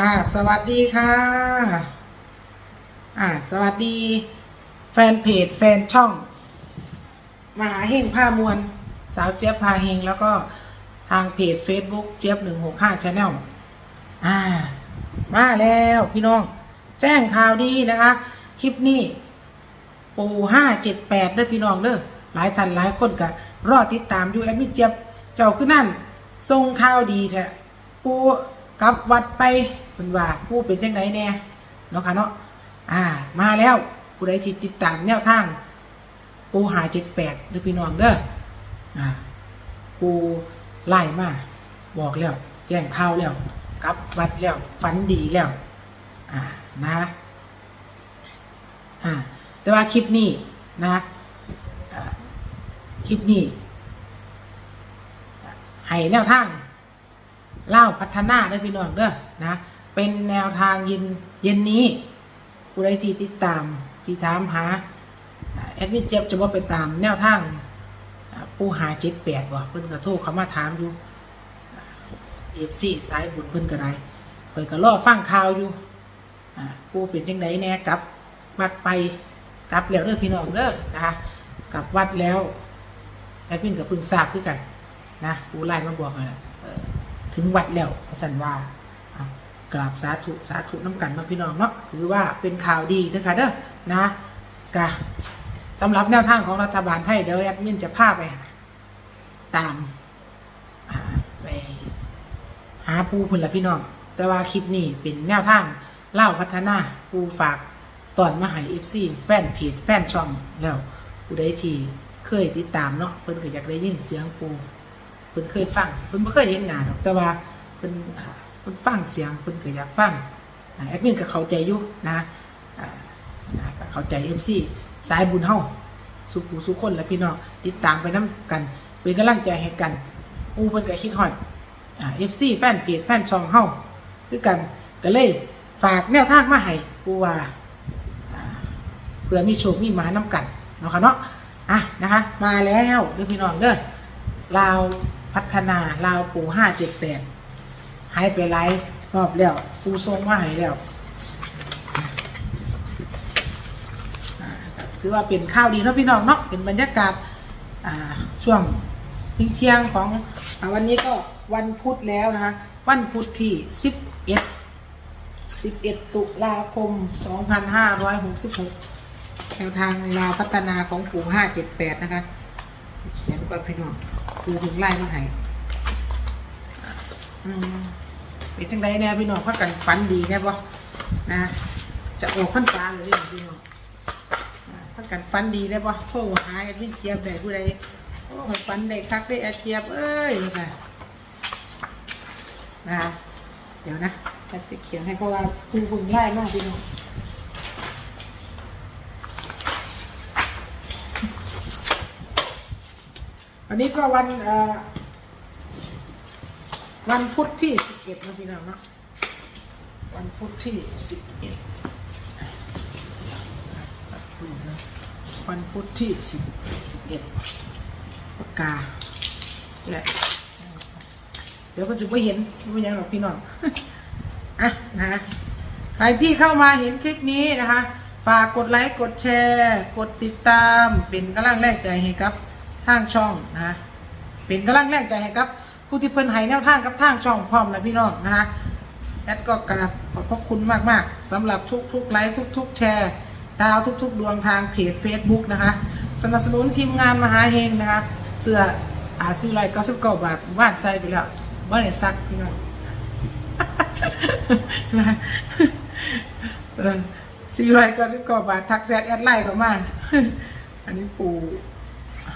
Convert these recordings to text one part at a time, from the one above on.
ค่ะ สวัสดีค่ะ อ่า สวัสดี แฟนเพจแฟนช่อง มหาเฮงผ้ามวลสาวเจี๊ยบพาเฮงแล้วก็ทางเพจ Facebook เจี๊ยบหนึ่งหกห้าชาแนลอ่า มาแล้วพี่น้อง แจ้งข่าวดีนะคะ คลิปนี้ ปูห้าเจ็ดแปดเด้อพี่น้องเด้อหลายท่านหลายคนก็รอติดตามอยู่แอดมิเจี๊ยบเจ้าคือนั่นทรงข่าวดีแท้ปูกลับวัดไป เป็นว่าปูเป็นจังไหนแน่เนาะค่ะเนาะอ่า มาแล้วผู้ใดที่ติดตามแนวทางปูหาเจ็ดแปดเด้อพี่น้องเด้ออ่าปูไล่มาบอกแล้วแจ้งข่าวแล้วกลับวัดแล้วฝันดีแล้ว อ่านะอ่าแต่ว่าคลิปนี้นะคลิปนี้ให้แนวทางเล่าพัฒนาได้พี่น้องเด้อนะ เป็นแนวทางเย็นเย็นนี้ผู้ใดที่ติดตามที่ถามหาแอดมินเจ็บจะว่าไปตามแนวทางผู้หาเจ็ดแปดว่ะเพิ่นก็โทรเขามาถามอยู่เอฟซีสายบุญเพิ่นก็ได้เพิ่นก็รอฟังข่าวอยู่ผู้เป็นจังไดแน่กลับวัดไปกลับแล้วเด้อพี่น้องเด้อนะคะกลับวัดแล้วแอดมินกับเพิ่งทราบคือกันนะผู้ไล่มาบอกเลยเอ่อถึงวัดแล้วสันว่า กราบสาธุสาธุน้ำกันเนาพี่น้องเนาะถือว่าเป็นข่าวดีเด้อค่ะเด้อนะกะสำหรับแนวทางของรัฐบาลไทยเดี๋ยวแอดมินจะพาไป ตามอ่าไปหาปูพุ่นละพี่น้อง แต่ว่าคลิปนี้เป็นแนวทางเล่าพัฒนาปูฝากตอนมาหายเอฟซีแฟนเพจแฟนช่องแล้วผู้ใดที่เคยติดตามเนาะเพิ่นก็อยากได้ยินเสียงปูเพิ่นเคยฟังเพิ่นบ่เคยเห็นหน้าหรอกแต่ว่าเพิ่น พิ่นฟังเสียงเพิ่นก็อยากฟังแอดมินก็เข้าใจอยู่นะนะก็เข้าใจเอฟซีสายบุญเฮาสุขูสุขคนและพี่น้องติดตามไปนํกันเป็นกำลังใจให้กันอูเพิ่นก็คิดฮอดอ่า FC แฟนเพจแฟนช่องเฮาคือกันก็เลยฝากแนวทางมาให้ปูว่าเพื่อมีโชคมีหมานํกันเนาะค่ะเนาะอะนะคะ มาแล้วเด้อพี่น้องเด้อลาวพัฒนาลาวปู578 หายไปหลายรอบแล้วปูส่งมาให้แล้วถือว่าเป็นข้าวดีเนาะพี่น้องเนาะเป็นบรรยากาศช่วงทิ้งเที่ยงของอวันนี้ก็วันพุธแล้วนะคะ วันพุธที่ 11 11 ตุลาคม 2566แนวทางลาวพัฒนาของปู่578 นะคะ เขียนก่อนพี่น้องปูถึงไล่มาให้อืม เป็นจังไดแน่พี่น้องพักกันฝันดีแน่บ่นะจะออกพรรษาเลยพี่น้องพักกันฟันดีได้ปะโทรหาแอดมินเจี๊ยบได้ผู้ใดโอ้ยฟันได้คักได้แอดเจี๊ยบเอ้ยนะนะเดี๋ยวนะจะเขียนให้เพราะว่าคุณคุณไล่มากพี่น้องวันนี้ก็วันเอ่อ วันพุธที่สิบเอ็ดนะพี่น้องเนาะวันพุธที่สิบเอ็ดจัดดูนะวันพุธที่สิบสิบเอ็ดปากกาและเดี๋ยวก็จะไม่เห็นไม่ยังหรอกพี่น้องอะนะใครที่เข้ามาเห็นคลิปนี้นะคะฝากกดไลค์กดแชร์ กดติดตาม เป็นกำลังแรงใจให้กับทางช่องนะะเป็นกำลังแรงใจให้กับ ผู้ที่เพิ่นให้แนวทางกับทางช่องพร้อมนะพี่น้องนะคะแอดก็กราบขอบพระคุณมากๆสำหรับทุกๆไลค์ทุก ๆ แชร์ดาวทุก ๆ ดวงทางเพจ Facebook นะคะสนับสนุนทีมงานมหาเฮงนะคะ เสื้ออาซีไลก็สิบเก้าบาทวาดใส่ไปแล้วบ่ได้ซักพี่น้องสี่ร้อยเก้าสิบเก้าบาท ทักแซดแอดไลน์เข้ามา อันนี้ปู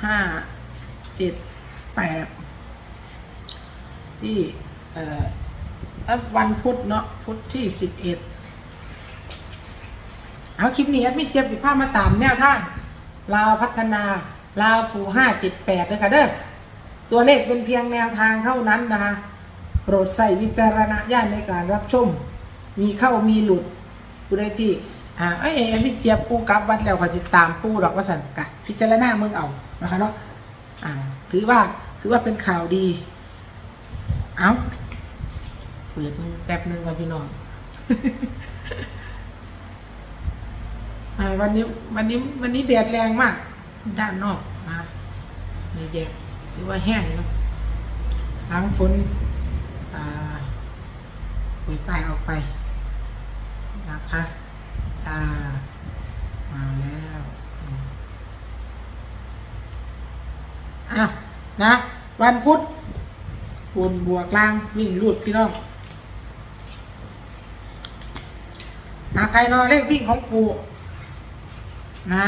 ห้าเจ็ดแปด ที่วันพุธเนาะพุธที่สิบเอ็ดเอาคลิปนี้แอดมิเจ็บสิบห้ามาตามแนวทางลาวพัฒนาลาวปูห้าเจ็ดแปดเลยค่ะเด้อตัวเลขเป็นเพียงแนวทางเท่านั้นนะคะโปรดใส่วิจารณญาณในการรับชม มีเข้ามีหลุดผู้ใดที่อ่าไอ้ยแอดมิเจ็บปูกลับวัดแล้วก็จะตามปูดอกว่าสันกะพิจารณาเมืองเอานะคะเนาะอ่าถือว่าถือว่าเป็นข่าวดี เอาเปิดมือแป๊บหนึงก่อนพี่น้องอ่าวันนี้วันนี้วันนี้แดดแรงมาก ด้านนอกนะนี่แดดหรือว่าแห้งนะหลังฝนอ่าปุยป้ายออกไปนะคะอ่ามาแล้วอืมอะนะ วันพุธ บนบวกล่างวิ่งรูดพี่น้องนะใครรอเลขวิ่งของปู่นะ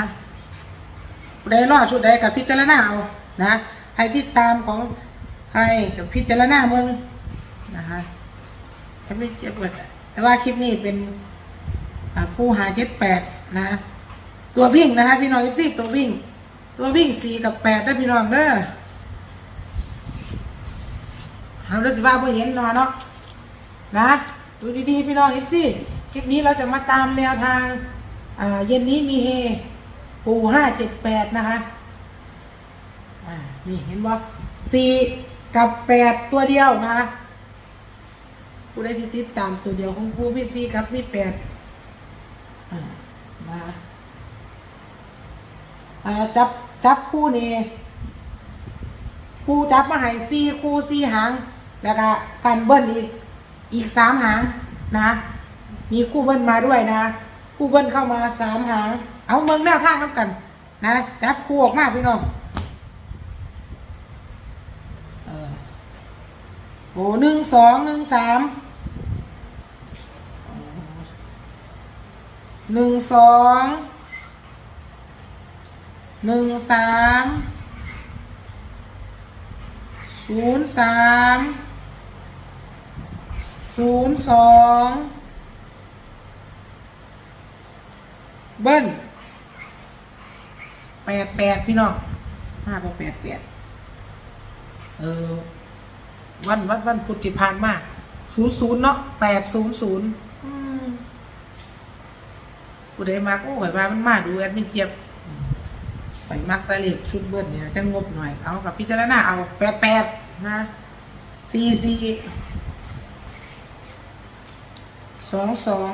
ผู้รอดชุดใดกับพิจารณาเอานะใครที่ตามของใครกับพิจารณาเมืองนะคะแต่ไม่เจ็บปวดแต่ว่าคลิปนี้เป็นผู้หาเจ็ดแปดนะตัววิ่งนะคะพี่น้องเอฟซีตัววิ่ง ตัววิ่งสี่กับแปดได้พี่น้องเด้อ เอาเรื่องที่ว่าไ่เห็นนาะเนาะนะดูดีๆพี่น้องเอฟซีคลิปนี้เราจะมาตามแนวทางอ่าเย็นนี้มีเฮปูห้าเจ็ดแปดนะคะอ่านี่เห็นบ่สี่กับแปดตัวเดียวนะคะผู้ได้ที่ติดตามตัวเดียวของผู้มีสี่กับมีแปดอ่ามาอ่าจับจับคู่นี้คู่จับมาให้สี่คู่สี่หาง แล้วก็กันเบิ้ลอีกอีกสามหางนะมีคู่เบิ้ลมาด้วยนะคู่เบิ้ลเข้ามาสามหาง เอาเมืองแนวทางน้ำกัน นะจับคู่ออกมากพี่น้องเออโอ้หนึ่งสองหนึ่งสามหนึ่งสองหนึ่งสามศูนย์สาม ศูนย์สองเบิ้ลแปดแปดพี่น้องห้าแปดแปดแปดเออ วันวันวันพุธที่ผ่านมาศูนย์ศูนย์เนาะแปดศูนย์ศูนย์ผู้ใดมาโอ้ยว่ามันมาดูแอดมินเจี๊ยบไปมักตะเล็บชุดเบิ้ลเนี่ยจะงบหน่อย เอากับพิจารณาเอาแปดแปดนะสี่สี่ สองสอง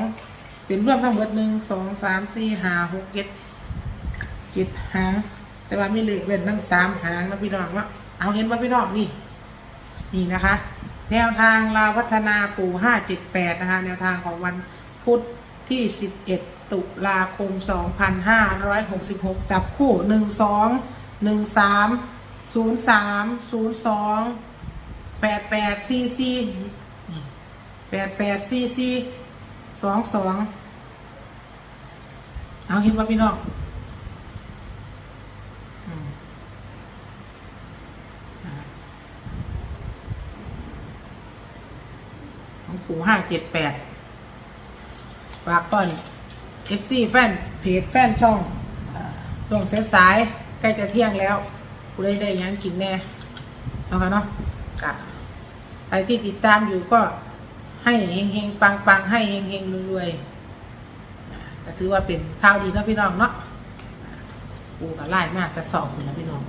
เป็นรวมทั้งหมดหนึ่งสองสามสี่ห้าหกเจ็ดเจ็ดหางแต่ว่ามีเลขเว้นทั้งสามหางนะพี่น้องว่าเอาเห็นว่าพี่น้องนี่ นี่นะคะ แนวทางลาวพัฒนาปู่ห้าเจ็ดแปดนะคะ แนวทางของวันพุธที่สิบเอ็ดตุลาคมสองพันห้าร้อยหกสิบหกจับคู่หนึ่งสองหนึ่งสามศูนย์สามศูนย์สองแปดแปดสี่สี่แปดแปดสี่สี่ สองสองเอาเห็นว่าพี่น้องของปู่ห้าเจ็ดแปดฝากก่อน FC แฟนเพจแฟนช่องอ่าช่วงสายใกล้จะเที่ยงแล้วกูได้ได้ยังกินแน่ เอาค่ะเนาะกะใครที่ติดตามอยู่ก็ ให้เฮงเฮงๆปังปังให้เฮงเฮงๆรวยๆอ่าก็ถือว่าเป็นข่าวดีนะพี่น้องเนาะปูก็ไล่มากแต่สอบคุณนะพี่น้อง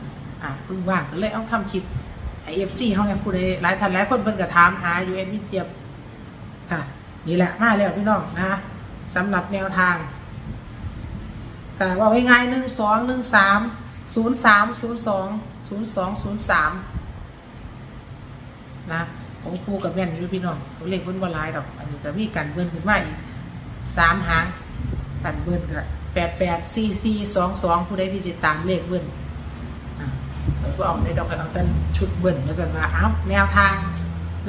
อ่าเพิ่งว่างก็เลยเอาทำคลิปไอเอฟซีเขาเนี่ยผู้ใดหลายท่านหลายคนเพิ่นก็ถามหาอยู่เอ็นวิเจียบค่ะ นี่แหละมาแล้วพี่น้องนะสำหรับแนวทางแต่ว่าง่ายๆหนึ่งสองหนึ่งสามศูนย์สามศูนย์สองศูนย์สองศูนย์สามนะ ของครูกับแม่นอยู่พี่น้องตัวเลขเบิ้ลบอลายดอก อันนี้ก็มีกันเบิ้ลขึ้นมาอีกสามหางกันเบิ้ลก็แปดแปดสี่สี่สองสองผู้ใดที่ติดตามเลขเบิ้ลอ่าแล้วก็เอาในดอกกระเอาแต่ชุดเบิ้ลมาสั่นมาเอ้าแนวทาง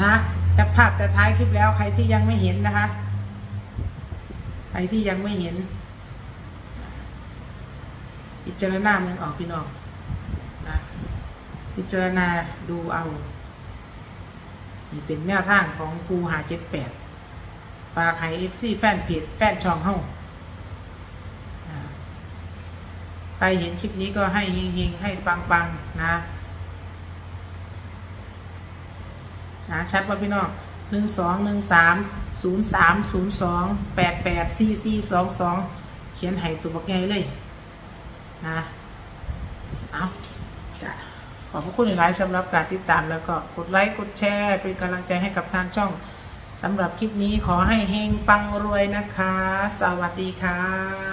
นะแคปภาพแต่ท้ายคลิปแล้วใครที่ยังไม่เห็นนะคะ ใครที่ยังไม่เห็นพิจารณามันออกพี่น้องนะพิจารณาดูเอา นี่เป็นแนวทางของครูหาเจ็ดแปดฝากให้เอฟซีแฟนเพจแฟนช่องเฮ้าใครเห็นคลิปนี้ก็ให้เฮงๆ ให้ปังๆ นะนะชัดว่าพี่น้องหนึ่งสองหนึ่งสามศูนย์สามศูนย์สองแปดแปดสี่สี่สองสองเขียนให้ตัวบักใหญ่เลย นะ เอา ขอบพระคุณหลายๆสำหรับการติดตามแล้วก็กดไลค์กดแชร์ เป็นกำลังใจให้กับทางช่องสำหรับคลิปนี้ขอให้เฮงปังรวยนะคะ สวัสดีค่ะ